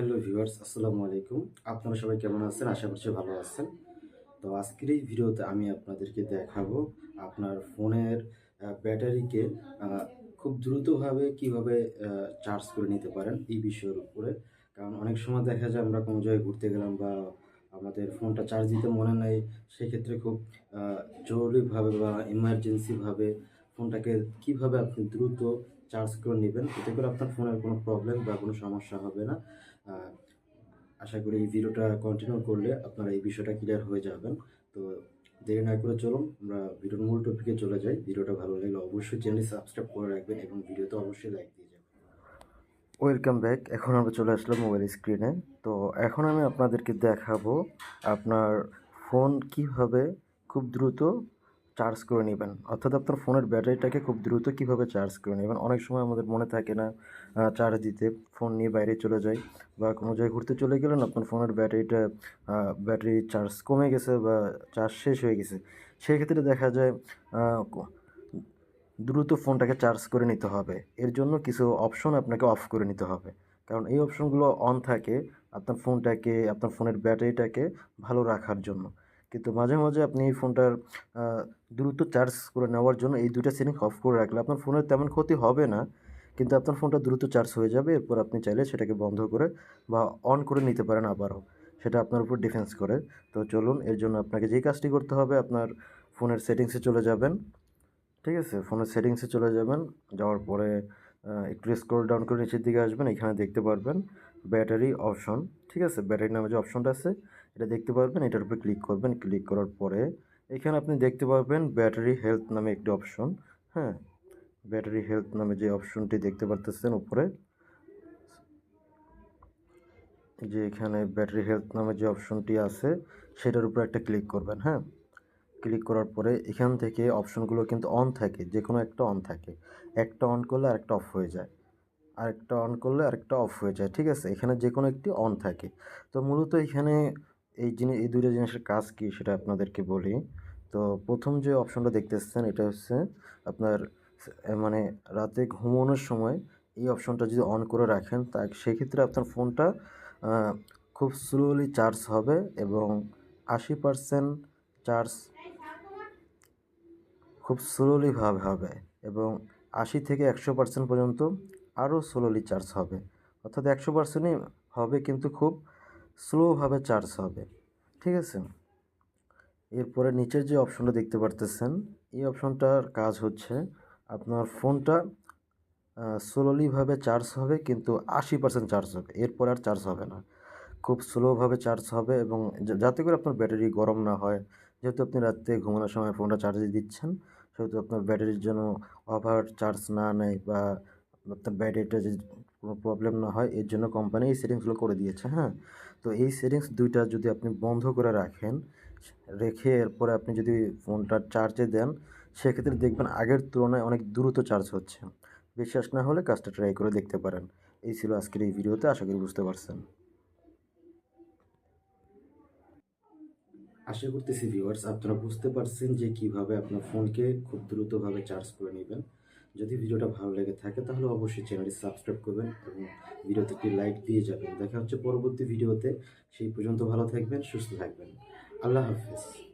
Hello viewers, আসসালামু আলাইকুম। আপনারা সবাই কেমন আছেন? আশা করছি ভালো আছেন। তো আজকের এই ভিডিওতে আমি আপনাদেরকে দেখাবো আপনার ফোনের ব্যাটারিকে খুব দ্রুতভাবে কীভাবে চার্জ করে নিতে পারেন এই বিষয়ের উপরে। কারণ অনেক সময় দেখা যায় আমরা কোনো জায়গায় ঘুরতে গেলাম বা আমাদের ফোনটা চার্জ দিতে মনে নেই, সেক্ষেত্রে খুব জরুরিভাবে বা ইমার্জেন্সিভাবে ফোনটাকে কীভাবে আপনি দ্রুত চার্জ করে নেবেন, এতে করে আপনার ফোনের কোনো প্রবলেম বা কোনো সমস্যা হবে না। আশা করি এই ভিডিওটা কন্টিনিউ করলে আপনারা এই বিষয়টা ক্লিয়ার হয়ে যাবেন। তো দেরি না করে চলুন, আমরা ভিডিওর মূল টপিকে চলে যাই। ভিডিওটা ভালো লাগলে অবশ্যই চ্যানেল সাবস্ক্রাইব করে রাখবেন এবং ভিডিওতে অবশ্যই লাইক দিয়ে যাবেন। ওয়েলকাম ব্যাক এখন আমরা চলে আসলাম মোবাইল স্ক্রিনে তো এখন আমি আপনাদেরকে দেখাবো আপনার ফোন কীভাবে খুব দ্রুত চার্জ করে নেবেন। অর্থাৎ আপনার ফোনের ব্যাটারিটাকে খুব দ্রুত কীভাবে চার্জ করে নেবেন? অনেক সময় আমাদের মনে থাকে না চার্জ দিতে, ফোন নিয়ে বাইরে চলে যায় বা কোনো জায়গায় ঘুরতে চলে গেলেন, আপনার ফোনের ব্যাটারিটা ব্যাটারি চার্জ কমে গেছে বা চার্জ শেষ হয়ে গেছে। সেই ক্ষেত্রে দেখা যায় দ্রুত ফোনটাকে চার্জ করে নিতে হবে। এর জন্য কিছু অপশন আপনাকে অফ করে নিতে হবে। কারণ এই অপশনগুলো অন থাকে আপনার ফোনটাকে, আপনার ফোনের ব্যাটারিটাকে ভালো রাখার জন্য। কিন্তু মাঝে মাঝে আপনি এই ফোনটার দ্রুত চার্জ করে নেওয়ার জন্য এই দুটো সেটিং অফ করে রাখলে আপনার ফোনের তেমন ক্ষতি হবে না। কিন্তু আপনার ফোনটা দ্রুত চার্জ হয়ে যাবে, এরপর আপনি চাইলে সেটাকে বন্ধ করে বা অন করে নিতে পারেন আবারও। সেটা আপনার উপর ডিফেন্স করে। তো চলুন, এর জন্য আপনাকে যেই কাজটি করতে হবে, আপনার ফোনের সেটিংসে চলে যাবেন। ঠিক আছে? ফোনের সেটিংসে চলে যাবেন। যাওয়ার পরে একটু স্ক্রল ডাউন করে নিচের দিকে আসবেন। এখানে দেখতে পারবেন ব্যাটারি অপশন ঠিক আছে? ব্যাটারি নামে যে অপশনটা আছে এটা দেখতে পারবেন, এটার উপরে ক্লিক করবেন ক্লিক করার পরে এখানে আপনি দেখতে পারবেন ব্যাটারি হেলথ নামে একটি অপশন হ্যাঁ? ব্যাটারি হেলথ নামে যে অপশনটি দেখতে পারতেছেন উপরে, যে এখানে ব্যাটারি হেলথ নামে যে অপশনটি আছে, সেটার উপরে একটা ক্লিক করবেন হ্যাঁ? ক্লিক করার পরে এখান থেকে অপশনগুলো কিন্তু অন থাকে যে কোনো একটা অন থাকে। একটা অন করলে আরেকটা অফ হয়ে যায়। আরেকটা অন করলে আরেকটা অফ হয়ে যায়, ঠিক আছে? এখানে যে কোনো একটি অন থাকে। তো মূলত এখানে এই জিনিস, এই দুটো জিনিসের কাজ কি সেটা আপনাদেরকে বলি। তো প্রথম যে অপশনটা দেখতেছেন এটা হচ্ছে আপনার মানে রাতে ঘুমানোর সময় এই অপশনটা যদি অন করে রাখেন, তা সেক্ষেত্রে আপনার ফোনটা খুব স্লোলি চার্জ হবে এবং আশি পার্সেন্ট চার্জ খুব স্লোলি ভাবে, হবে এবং আশি থেকে একশো পার্সেন্ট পর্যন্ত আরও স্লোলি চার্জ হবে। অর্থাৎ একশো পার্সেন্টই হবে কিন্তু খুব স্লোভাবে চার্জ হবে, ঠিক আছে? এরপরে নিচের যে অপশনটা দেখতে পারতেছেন, এই অপশনটার কাজ হচ্ছে আপনার ফোনটা স্লোলিভাবে চার্জ হবে, কিন্তু আশি পার্সেন্ট চার্জ হবে, এরপর আর চার্জ হবে না। খুব স্লোভাবে চার্জ হবে এবং যাতে করে আপনার ব্যাটারি গরম না হয়, যেহেতু আপনি রাত্রে ঘুমানোর সময় ফোনটা চার্জে দিচ্ছেন, সেহেতু আপনার ব্যাটারির জন্য ওভার চার্জ না নেয় বা আপনার ব্যাটারিটা যে কোনো প্রবলেম না হয়, এর জন্য কোম্পানি এই সেটিংসগুলো করে দিয়েছে হ্যাঁ? তো এই সেটিংস দুইটা যদি আপনি বন্ধ করে রাখেন, রেখে এরপরে আপনি যদি ফোনটা চার্জে দেন, সেক্ষেত্রে দেখবেন আগের তুলনায় অনেক দ্রুত চার্জ হচ্ছে। বিশ্বাস না হলে কাজটা ট্রাই করে দেখতে পারেন। এই ছিল আজকের এই ভিডিওতে, আশা করি বুঝতে পারছেন। আশা করতেছি ভিউয়ার্স আপনারা বুঝতে পারছেন যে কীভাবে আপনার ফোনকে খুব দ্রুতভাবে চার্জ করে নেবেন। যদি ভিডিওটা ভালো লেগে থাকে, তাহলে অবশ্যই চ্যানেলটি সাবস্ক্রাইব করবেন এবং ভিডিওতে একটি লাইক দিয়ে যাবেন। দেখা হচ্ছে পরবর্তী ভিডিওতে। সেই পর্যন্ত ভালো থাকবেন, সুস্থ থাকবেন। আল্লাহ হাফেজ।